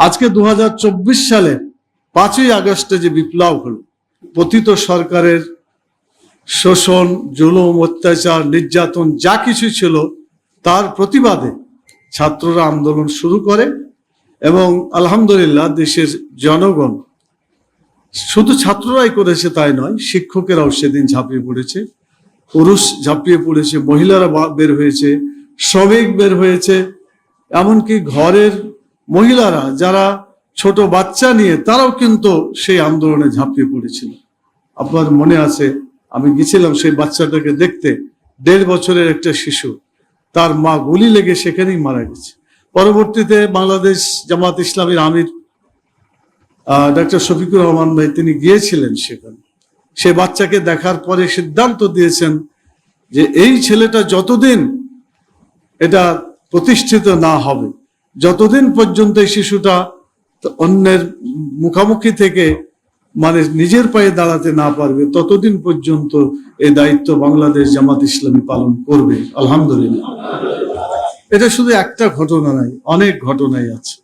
আজকে দু হাজার চব্বিশ সালে পাঁচই আগস্টে যে বিপ্লব হল, পতিত সরকারের শোষণ, জুলুম, অত্যাচার, নির্যাতন যা কিছু ছিল, তার প্রতিবাদে ছাত্ররা আন্দোলন শুরু করে এবং আলহামদুলিল্লাহ দেশের জনগণ শুধু ছাত্ররাই করেছে তাই নয়, শিক্ষকেরাও সেদিন ঝাঁপিয়ে পড়েছে। পুরুষ ঝাঁপিয়ে পড়েছে, মহিলারা বের হয়েছে, শ্রমিক বের হয়েছে, এমনকি ঘরের মহিলারা, যারা ছোট বাচ্চা নিয়ে, তারাও কিন্তু সেই আন্দোলনে ঝাঁপিয়ে পড়েছিল। আপনার মনে আছে, আমি গেছিলাম সেই বাচ্চাটাকে দেখতে, দেড় বছরের একটা শিশু। তার মা গুলি লেগে সেখানেই মারা গেছে। পরবর্তীতে বাংলাদেশ জামাত ইসলামীর আমির ডক্টর শফিকুর রহমান ভাই, তিনি গিয়েছিলেন সেখানে। সে বাচ্চাকে দেখার পরে সিদ্ধান্ত দিয়েছেন যে, এই ছেলেটা যতদিন এটা প্রতিষ্ঠিত না হবে যতদিন পর্যন্ত এই শিশুটা অন্যের মুখামুখি থেকে মানে নিজের পায়ে দাঁড়াতে না পারবে, ততদিন পর্যন্ত এই দায়িত্ব বাংলাদেশ জামাত ইসলামী পালন করবে, আলহামদুলিল্লাহ। এটা শুধু একটা ঘটনা নাই, অনেক ঘটনাই আছে।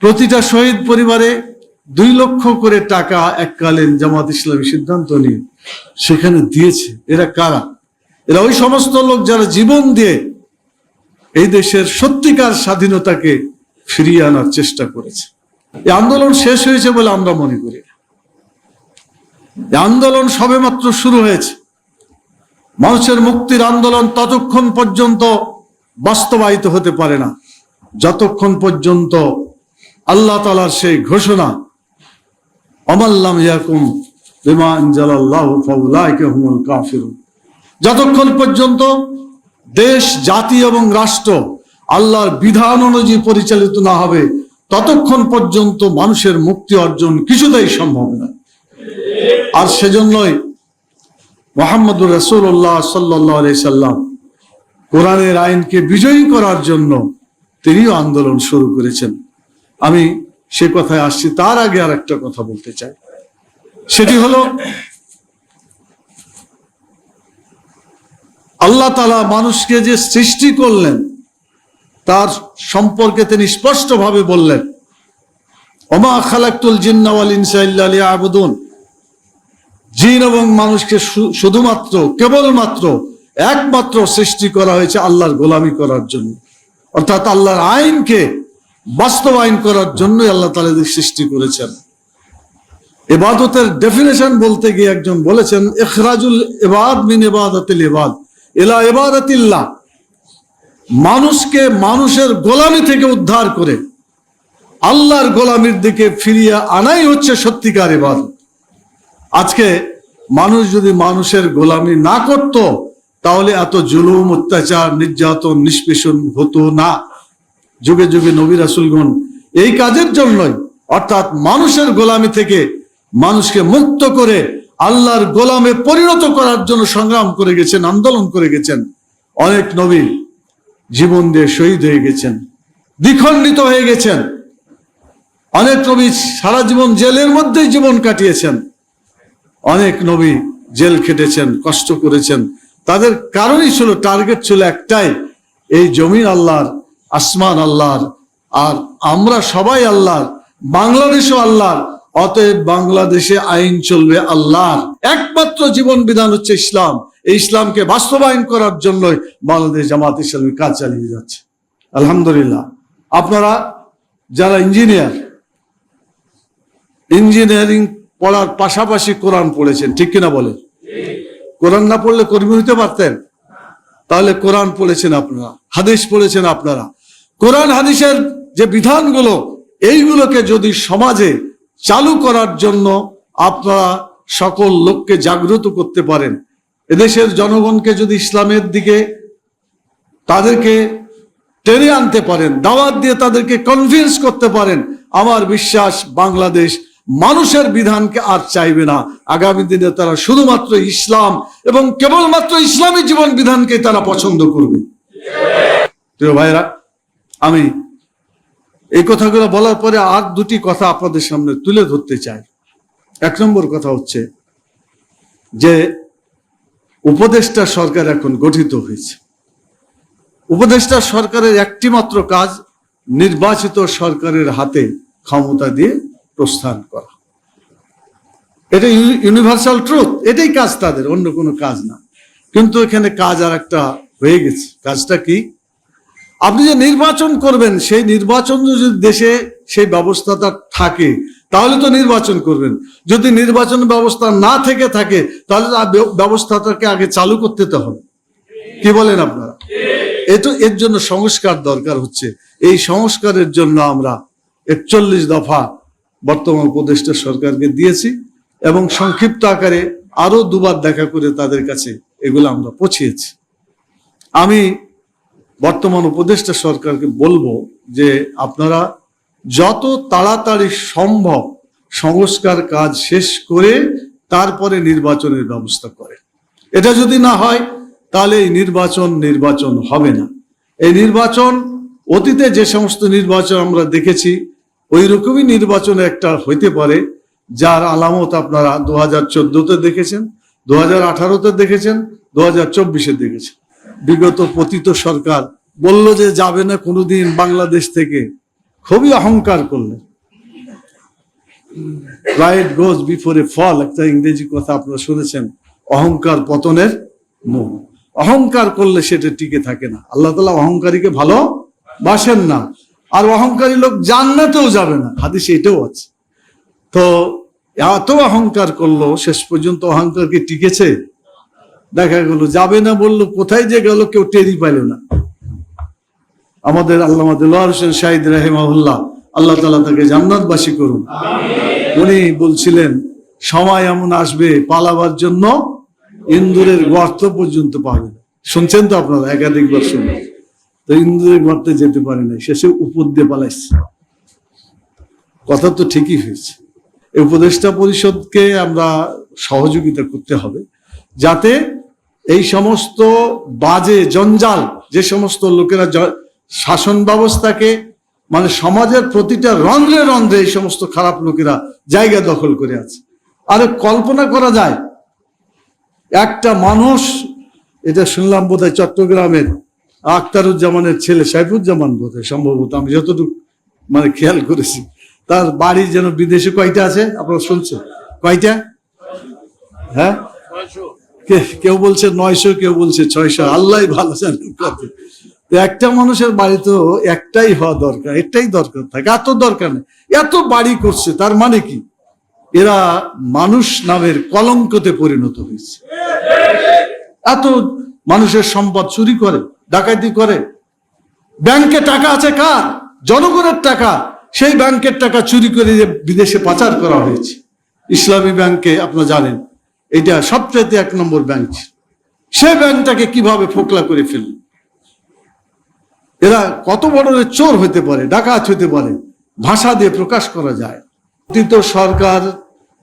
প্রতিটা শহীদ পরিবারে দুই লক্ষ করে টাকা এককালীন জামাত ইসলামী সিদ্ধান্ত নিয়ে সেখানে দিয়েছে। এরা কারা? এরা ওই সমস্ত লোক যারা জীবন দিয়ে এই দেশের সত্যিকার স্বাধীনতাকে ফিরিয়ে আনার চেষ্টা করেছে। এই আন্দোলন শেষ হয়েছে বলে আমরা মনে করি আন্দোলন সবেমাত্র শুরু হয়েছে। মানুষের মুক্তির আন্দোলন ততক্ষণ পর্যন্ত বাস্তবায়িত হতে পারে না। যতক্ষণ পর্যন্ত আল্লাহ তালার সেই ঘোষণা অমাল্লাম ইয়াকুম বিমা আনজালাল্লাহু ফাউলাইকা যতক্ষণ পর্যন্ত দেশ, জাতি এবং রাষ্ট্র আল্লাহর বিধান অনুযায়ী পরিচালিত না হবে, ততক্ষণ পর্যন্ত মানুষের মুক্তি অর্জন কিছুতেই সম্ভব না আর সেজন্যই মোহাম্মদুর রসুল্লাহ সাল্লাহ সাল্লাম কোরআনের আইনকে বিজয়ী করার জন্য তিনিও আন্দোলন শুরু করেছেন। আমি সে কথায় আসছি, তার আগে আর একটা কথা বলতে চাই। সেটি হলো আল্লাহ তালা মানুষকে যে সৃষ্টি করলেন, তার সম্পর্কে তিনি স্পষ্টভাবে বললেন, ওমা খালাক্তুল জিন্নাওয়াল ইনসাইল্লা আবুদুন জিন এবং মানুষকে শুধুমাত্র, কেবলমাত্র, একমাত্র সৃষ্টি করা হয়েছে আল্লাহর গোলামি করার জন্য। অর্থাৎ আল্লাহর আইনকে বাস্তবায়ন করার জন্যই আল্লাহ তালাদের সৃষ্টি করেছেন। এবাদতের ডেফিনেশন বলতে গিয়ে একজন বলেছেন এখরাজুল এবাদ মিন এবাদাতিল এবাদ এলা এবাদাতিল্লাহ মানুষকে মানুষের গোলামি থেকে উদ্ধার করে আল্লাহর গোলামির দিকে ফিরিয়ে আনাই হচ্ছে সত্যিকার ইবাদত। আজকে মানুষ যদি মানুষের গোলামি না করত, তাহলে এত জুলুম, অত্যাচার, নির্যাতন, নিষ্পেষণ হতো না। যুগে যুগে নবী রাসুলগণ এই কাজের জন্যই অর্থাৎ মানুষের গোলামি থেকে মানুষকে মুক্ত করে আল্লাহর গোলামে পরিণত করার জন্য সংগ্রাম করে গেছেন, আন্দোলন করে গেছেন। অনেক নবী জীবন দিয়ে শহীদ হয়ে গেছেন, দ্বিখণ্ডিত হয়ে গেছেন। অনেক নবী সারা জীবন জেলের মধ্যেই জীবন কাটিয়েছেন। অনেক নবী জেল খেটেছেন, কষ্ট করেছেন। তাদের কারণই ছিল, টার্গেট ছিল একটাই, এই জমিন আল্লাহর, আসমান আল্লাহর, আর আমরা সবাই আল্লাহর, বাংলাদেশও আল্লাহর অতএব বাংলাদেশে আইন চলবে আল্লাহর। একমাত্র জীবন বিধান হচ্ছে ইসলাম। এই ইসলামকে বাস্তবায়ন করার জন্যই বাংলাদেশ জামাত ইসলামী কাজ চালিয়ে যাচ্ছে। আলহামদুলিল্লাহ। আপনারা যারা ইঞ্জিনিয়ার, ইঞ্জিনিয়ারিং পড়ার পাশাপাশি কোরআন পড়েছেন, ঠিক কিনা বলেন? কোরআন না পড়লে কর্মী হতে পারতেন? তাহলে কোরআন পড়েছেন আপনারা, হাদিস পড়েছেন আপনারা। কোরআন, হাদিসের যে বিধানগুলো, এইগুলোকে যদি সমাজে চালু করার জন্য আপনারা সকল লোককে জাগ্রত করতে পারেন। এদেশের জনগণকে যদি ইসলামের দিকে তাদেরকে টেনে আনতে পারেন, দাওয়াত দিয়ে তাদেরকে কনভিন্স করতে পারেন, আমার বিশ্বাস বাংলাদেশ মানুষের বিধানকে আর চাইবে না। আগামী দিনে তারা শুধুমাত্র ইসলাম এবং কেবলমাত্র ইসলামী জীবন বিধানকে তারা পছন্দ করবে। প্রিয় ভাইরা আমি এই কথাগুলো বলার পরে আর দুটি কথা আপনাদের সামনে তুলে ধরতে চাই। এক নম্বর কথা হচ্ছে যে উপদেষ্টা সরকার এখন গঠিত হয়েছে। উপদেষ্টা সরকারের একটি মাত্র কাজ নির্বাচিত সরকারের হাতে ক্ষমতা দিয়ে প্রস্থান করা। এটা ইউনিভার্সাল ট্রুথ এটাই কাজ তাদের, অন্য কোনো কাজ না। কিন্তু এখানে কাজ আর একটা হয়ে গেছে। কাজটা কি? আপনি যে নির্বাচন করবেন সেই নির্বাচন যদি দেশে সেই ব্যবস্থাটা থাকে তাহলে তো নির্বাচন করবেন। যদি নির্বাচন ব্যবস্থা না থেকে থাকে তাহলে তো ব্যবস্থাটাকে আগে চালু করতে তো হবে। কি বলেন আপনারা? এতো এর জন্য সংস্কার দরকার হচ্ছে। এই সংস্কারের জন্য আমরা একচল্লিশ দফা বর্তমান উপদেষ্টা সরকারকে দিয়েছি এবং সংক্ষিপ্ত আকারে আরও দুবার দেখা করে তাদের কাছে এগুলো আমরা পৌঁছিয়েছি আমি বর্তমান উপদেষ্টা সরকারকে বলব যে আপনারা যত তাড়াতাড়ি সম্ভব সংস্কার কাজ শেষ করে তারপরে নির্বাচনের ব্যবস্থা করে এটা যদি না হয়, তাহলে এই নির্বাচন নির্বাচন হবে না। এই নির্বাচন, অতীতে যে সমস্ত নির্বাচন আমরা দেখেছি ওই রকমই নির্বাচন একটা হইতে পারে, যার আলামত আপনারা দু হাজার চোদ্দতে দেখেছেন, দু হাজার আঠারোতে দেখেছেন, দু হাজার চব্বিশে দেখেছেন। বিগত পতিত সরকার বলল যে যাবে না কোনোদিন বাংলাদেশ থেকে। খুবই অহংকার করলেন রাইট গোজ বিফোর ফল একটা ইংরেজি কথা আপনারা শুনেছেন, অহংকার পতনের মুখ অহংকার করলে সেটা টিকে থাকে না। আল্লাহ তালা অহংকারীকে ভালো বাসেন না, আর অহংকারী লোক জান্নাতেও যাবে না। হাদিস এটাও আছে। তো এত অহংকার করল, শেষ পর্যন্ত অহংকার কি টিকেছে। দেখা গেল যাবে না বলল কোথায় যে গেল কেউ টেরি পাইল না। আমাদের আল্লাহ দেলোয়ার হোসেন শাহিদ রাহেমাহুল্লাহ আল্লাহ তালা তাকে জান্নাতবাসী করুন। উনি বলছিলেন সময় এমন আসবে পালাবার জন্য ইন্দুরের গর্ত পর্যন্ত পাবে শুনছেন তো আপনারা একাধিকবার শুনবেন তো ইন্দুরের গর্তে যেতে পারে না শেষে উপর দিয়ে পালাইছে। কথা তো ঠিকই হয়েছে। এই উপদেষ্টা পরিষদকে আমরা সহযোগিতা করতে হবে যাতে এই সমস্ত বাজে জঞ্জাল, যে সমস্ত লোকেরা শাসন ব্যবস্থাকে মানে সমাজের প্রতিটা রন্ধ্রে রন্ধ্রে এই সমস্ত খারাপ লোকেরা জায়গা দখল করে আছে। আরে কল্পনা করা যায়, একটা মানুষ, এটা শুনলাম বোধহয় চট্টগ্রামের আখতারুজ্জামানের ছেলে সাইফুজ্জামান বোধহয় সম্ভবত, আমি যতটুকু মানে খেয়াল করেছি। তার বাড়ি যেন বিদেশে কয়টা আছে, আপনারা শুনছেন? কয়টা? হ্যাঁ? কেউ বলছে নয়শো, কেউ বলছে ছয়শো। আল্লাহ ভালো জানেন কত। একটা মানুষের বাড়ি তো একটাই হওয়া দরকার এটাই দরকার থাকে। এত দরকার নেই। এত বাড়ি করছে, তার মানে কি? এরা মানুষ নামের কলঙ্কতে পরিণত হয়েছে। এত মানুষের সম্পদ চুরি করে, ডাকাতি করে। ব্যাংকে টাকা আছে কার? জনগণের টাকা। সেই ব্যাংকের টাকা চুরি করে বিদেশে পাচার করা হয়েছে। ইসলামী ব্যাংকে, আপনারা জানেন এটা সবচাইতে এক নম্বর ব্যাংক। সে ব্যাংকটাকে কীভাবে ফোকলা করে ফেলল এরা কত বড় চোর হতে পারে ডাকাত হতে পারে ভাষা দিয়ে প্রকাশ করা যায়। অতীত সরকার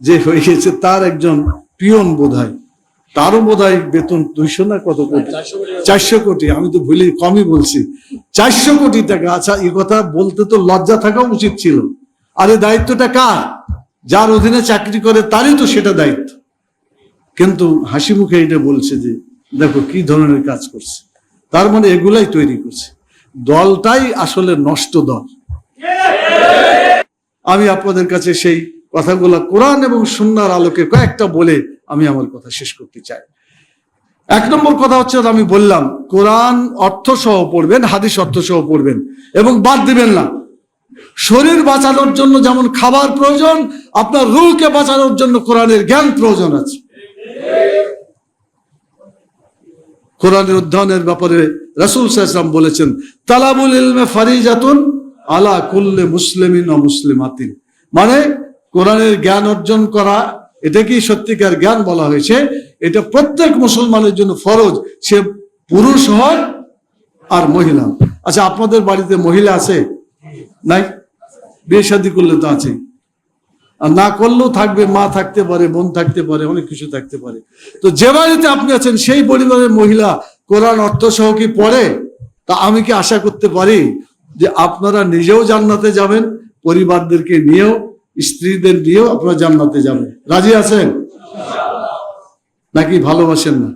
যে হয়ে গেছে তার একজন পিয়ন বোধ হয় তারও বোধ হয় বেতন দুইশো না কত কোটি? চারশো কোটি। আমি তো ভুলি কমই বলছি। চারশো কোটি টাকা আচ্ছা এই কথা বলতে তো লজ্জা থাকা উচিত ছিল। আর এই দায়িত্বটা কার? যার অধীনে চাকরি করে তারই তো সেটা দায়িত্ব। কিন্তু হাসি মুখে এটা বলছে যে, দেখো কি ধরনের কাজ করছে। তার মানে এগুলাই তৈরি করছে। দলটাই আসলে নষ্ট দল। আমি আপনাদের কাছে সেই কথাগুলো কোরআন এবং সুন্নার আলোকে কয়েকটা বলে আমি আমার কথা শেষ করতে চাই। এক নম্বর কথা হচ্ছে আমি বললাম, কোরআন অর্থ সহ পড়বেন, হাদিস অর্থ সহ পড়বেন এবং বাদ দিবেন না। শরীর বাঁচানোর জন্য যেমন খাবার প্রয়োজন, আপনার রুহকে বাঁচানোর জন্য কোরআনের জ্ঞান প্রয়োজন আছে। কোরআনের অধ্যয়নের ব্যাপারে রাসুল সাহসাম বলেছেন, তালাবুল ইলমে ফারিজাতুন আলা কুল্লে মুসলিমিন ও মুসলিমাতিন। মানে কোরআনের জ্ঞান অর্জন করা এটা কি সত্যিকার জ্ঞান বলা হয়েছে। এটা প্রত্যেক মুসলমানের জন্য ফরজ। সে পুরুষ হয় আর মহিলা আচ্ছা আপনাদের বাড়িতে মহিলা আছে? নাই? বিয়ে শাদী করলে তো আছে। আর না করলেও থাকবে, মা থাকতে পারে, বোন থাকতে পারে, অনেক কিছু থাকতে পারে। তো যে বাড়িতে আপনি আছেন, সেই পরিবারের মহিলা কোরআন অর্থ সহ কি পড়ে? তা আমি কি আশা করতে পারি যে আপনারা নিজেও জান্নাতে যাবেন, পরিবারদেরকে নিয়েও, স্ত্রীদের নিয়েও আপনারা জান্নাতে যাবেন। রাজি আছেন? নাকি ভালোবাসেন না?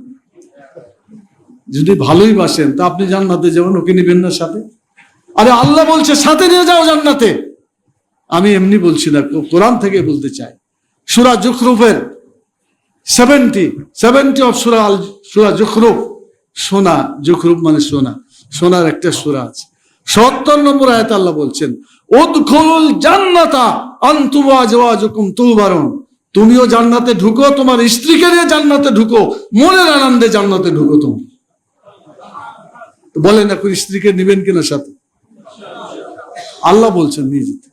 যদি ভালোই বাসেন, তা আপনি জান্নাতে যাবেন, ওকে নিবেন না সাথে? আরে আল্লাহ বলছে, সাথে নিয়ে যাও জান্নাতে। আমি এমনি বলছি না, কোরআন থেকে বলতে চাই। সুরা জুখরুফের সেভেন্টি সেভেন্টি অফ সুরা আল, সুরা জুখরুফ। সোনা, জুখরুফ মানে সোনা। সোনার একটা সুরা আছে। সত্তর নম্বর আয়াত আল্লাহ বলছেন, উদখুলুল জান্নাতা আনতুম আজওয়াজুকুম তুবারুন। তুমিও জান্নাতে ঢুকো, তোমার স্ত্রীকে নিয়ে জান্নাতে ঢুকো, মনের আনন্দে জান্নাতে ঢুকো তুমি। বলেন এখন স্ত্রীকে নিবেন কিনা সাথে? আল্লাহ বলছেন নিয়ে যেতে।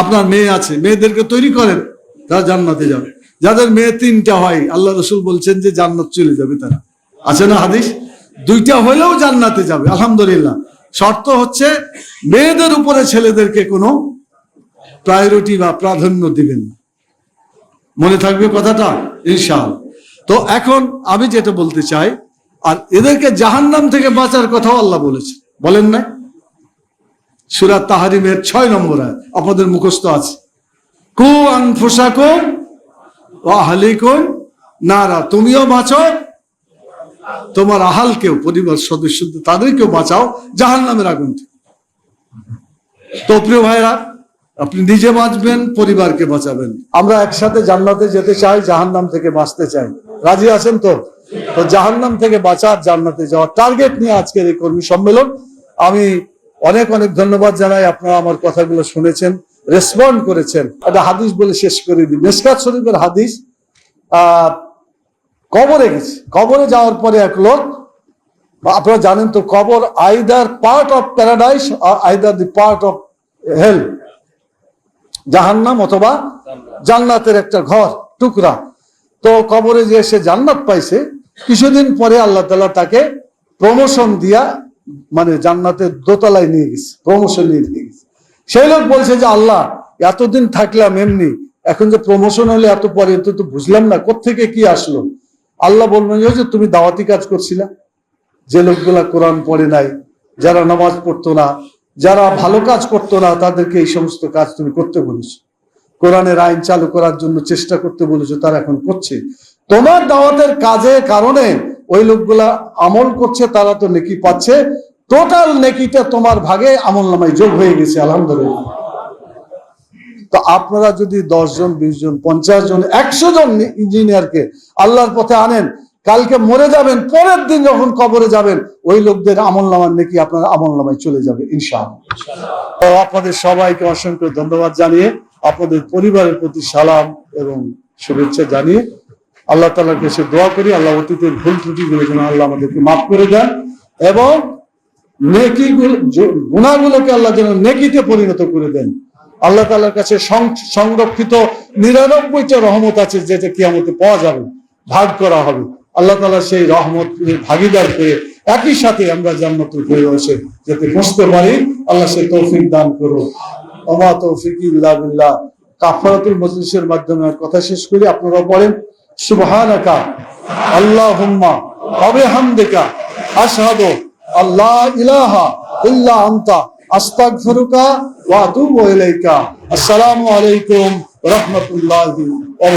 আপনার মেয়ে আছে, মেয়েদেরকে তৈরি করেন, তারা জান্নাতে যাবে। যাদের মেয়ে তিনটা হয়, আল্লাহ রসুল বলছেন যে জান্নাত চলে যাবে তারা। আছে না হাদিস? দুইটা হলেও জান্নাতে যাবে, আলহামদুলিল্লাহ। শর্ত হচ্ছে, মেয়েদের উপরে ছেলেদেরকে কোনো প্রায়োরিটি বা প্রাধান্য দিবেন না। মনে থাকবে কথাটা? ইনশাল তো এখন আমি যেটা বলতে চাই, আর এদেরকে জাহান্নাম থেকে বাঁচার কথাও আল্লাহ বলেছে। বলেন না? সুরাত তাহারিমের ছয় নম্বর আপনাদের মুখস্থ আছে। কু ও আহলিকুম নারা, তুমিও বাঁচো তোমার আহালকেও, পরিবার সদস্যদের, তাদেরকেও বাঁচাও জাহান নামের আগুন তো প্রিয় ভাইরা আপনি নিজে বাঁচবেন, পরিবারকে বাঁচাবেন। আমরা একসাথে জান্নাতে যেতে চাই, জাহান্নাম থেকে বাঁচতে চাই। রাজি আছেন তো? তো জাহান্নাম থেকে বাঁচার, জান্নাতে যাওয়ার টার্গেট নিয়ে আজকের এই কর্মী সম্মেলন। আমি অনেক অনেক ধন্যবাদ জানাই, আপনারা আমার কথাগুলো শুনেছেন রেসপন্ড করেছেন। একটা হাদিস বলে শেষ করে দিই। মেসকাত শরীফের হাদিস কবরে গেছে। কবরে যাওয়ার পরে এক লোক আপনারা জানেন তো, কবর either part of paradise R either the part of hell জাহান্নাম অথবা জান্নাতের একটা ঘর, টুকরা। তো কবরে যে সে জান্নাত পাইছে, কিছুদিন পরে আল্লাহ তালা তাকে প্রমোশন দিয়া মানে জান্নাতের দোতলায় নিয়ে গেছে প্রমোশন নিয়ে দিয়ে গেছে। সেই লোক বলছে যে, আল্লাহ, এতদিন থাকলাম এমনি, এখন যে প্রমোশন হলে এত পরে তো তো বুঝলাম না, কোত্থেকে কি আসলো? আল্লাহ বলবেন যে তুমি দাওয়াতি কাজ করছিলা, যে লোকগুলা কোরআন পড়ে নাই, যারা নামাজ পড়তো না, যারা ভালো কাজ করতো না, তাদেরকে এই সমস্ত কাজ তুমি করতে বলেছ। কোরআনের আইন চালু করার জন্য চেষ্টা করতে বলেছ, তারা এখন করছে। তোমার দাওয়াতের কাজের কারণে ওই লোকগুলা আমল করছে, তারা তো নেকি পাচ্ছে। টোটাল নেকিটা তোমার ভাগে আমল নামায় যোগ হয়ে গেছে, আলহামদুলিল্লাহ। তো আপনারা যদি দশ জন, বিশ জন, পঞ্চাশ জন, একশো জন ইঞ্জিনিয়ারকে আল্লাহর পথে আনেন, কালকে মরে যাবেন, পরের দিন যখন কবরে যাবেন, ওই লোকদের আমল নামার নাকি আপনার আমল নামায় চলে যাবে, ইনশাআল্লাহ। তো আপনাদের সবাইকে অসংখ্য ধন্যবাদ জানিয়ে, আপনাদের পরিবারের প্রতি সালাম এবং শুভেচ্ছা জানিয়ে আল্লাহ তালার কাছে দোয়া করি, আল্লাহ অতীতের ভুল ত্রুটিগুলো যেন আল্লাহ আমাদেরকে মাফ করে দেন এবং নেকি গুণাগুলোকে আল্লাহ যেন নেকিতে পরিণত করে দেন। আল্লাহ তালার কাছে সং- সংরক্ষিত নিরানব্বইটা রহমত আছে যেটা কিয়ামতে পাওয়া যাবে, ভাগ করা হবে। আল্লাহ তালা সেই রহমত ভাগিদার হয়ে একই সাথে আমরা জান্নাতুল ফেরদৌসে যাতে বসতে পারি, আল্লাহ সেই তৌফিক দান করো আমা তৌফিক ইল্লা কাফারাতুল মজলিসের মাধ্যমে কথা শেষ করি আপনারা পড়েন। সুবহানাকা, আল্লাহুম্মা ওয়া বিহামদিকা আশহাদু আল্লাহ ইলাহা ইল্লা আনতা, আস্তাগফিরুকা ওয়া আতুবু ইলাইকা। আসসালামু আলাইকুম ওয়া রাহমাতুল্লাহি ওয়া